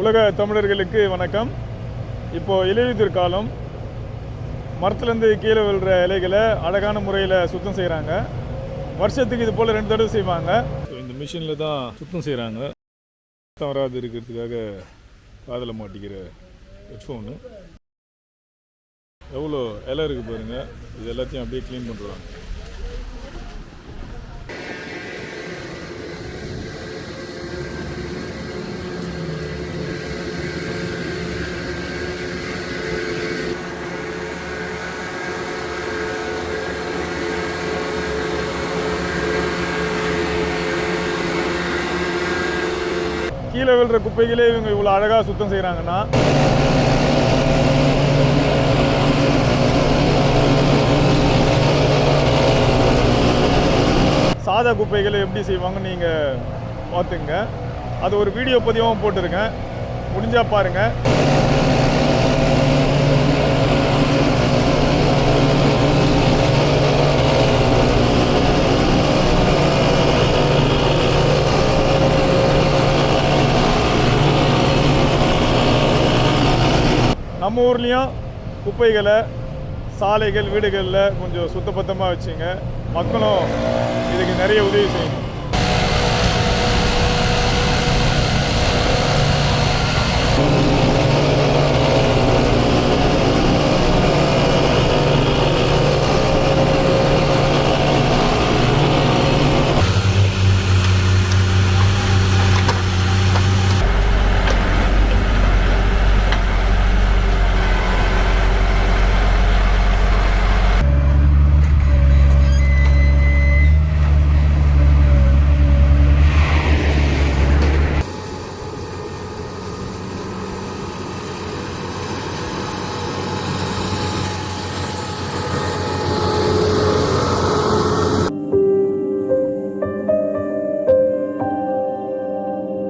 உலக தமிழர்களுக்கு வணக்கம். இப்போது இலையுதிர் காலம் மரத்துலேருந்து கீழே விழுற இலைகளை அழகான முறையில் சுத்தம் செய்கிறாங்க வருஷத்துக்கு இது போல் ரெண்டு தடவை செய்வாங்க. இந்த மிஷினில் தான் சுத்தம் செய்கிறாங்க சுத்தம் வராது இருக்கிறதுக்காக காதில் மாட்டிக்கிற ஹெட்ஃபோனு எவ்வளோ இலை இருக்குது பாருங்கள் இது எல்லாத்தையும் அப்படியே க்ளீன் பண்ணுறாங்க கீழே விழுற குப்பைகளே இவங்க இவ்வளோ அழகாக சுத்தம் செய்கிறாங்கன்னா சாதா குப்பைகளை எப்படி செய்வாங்கன்னு நீங்கள் பார்த்துங்க அது ஒரு வீடியோ பதிவாகவும் போட்டிருக்கேன். முடிஞ்சால் பாருங்கள் நம்ம ஊர்லேயும் குப்பைகளை சாலைகள் வீடுகளில் கொஞ்சம் சுத்தபத்தமாக வச்சுங்க. மக்களும் இதுக்கு நிறைய உதவி செய்யணும்.